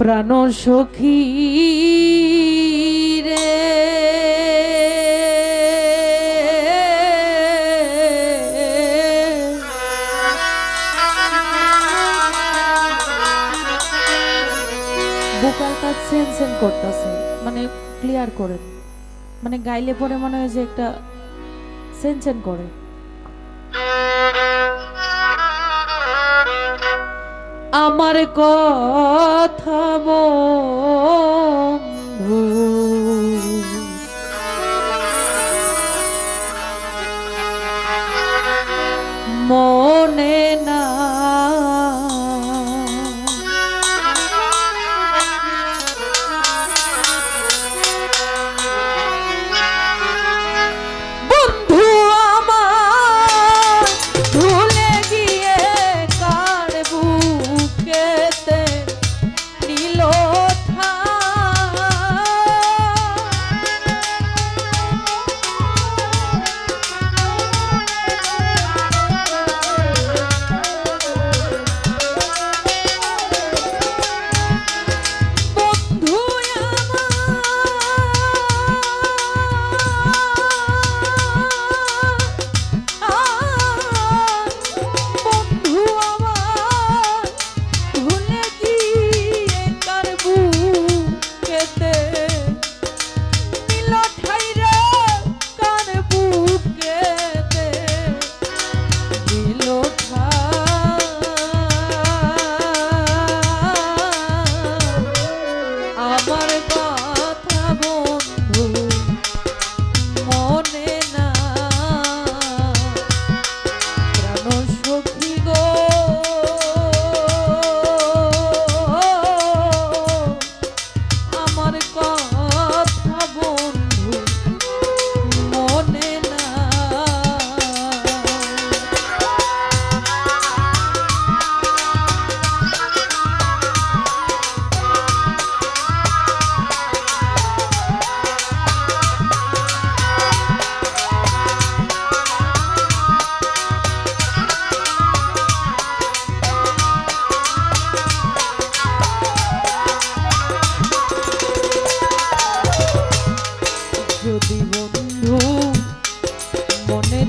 প্রাণ সখী রে বোকালটা সেন সেন করতেছে। মানে ক্লিয়ার করেন মানে গাইলে পরে মনে হয় যে একটা সেন সেন করে। আমার কথা বন্ধু। মনে না মনে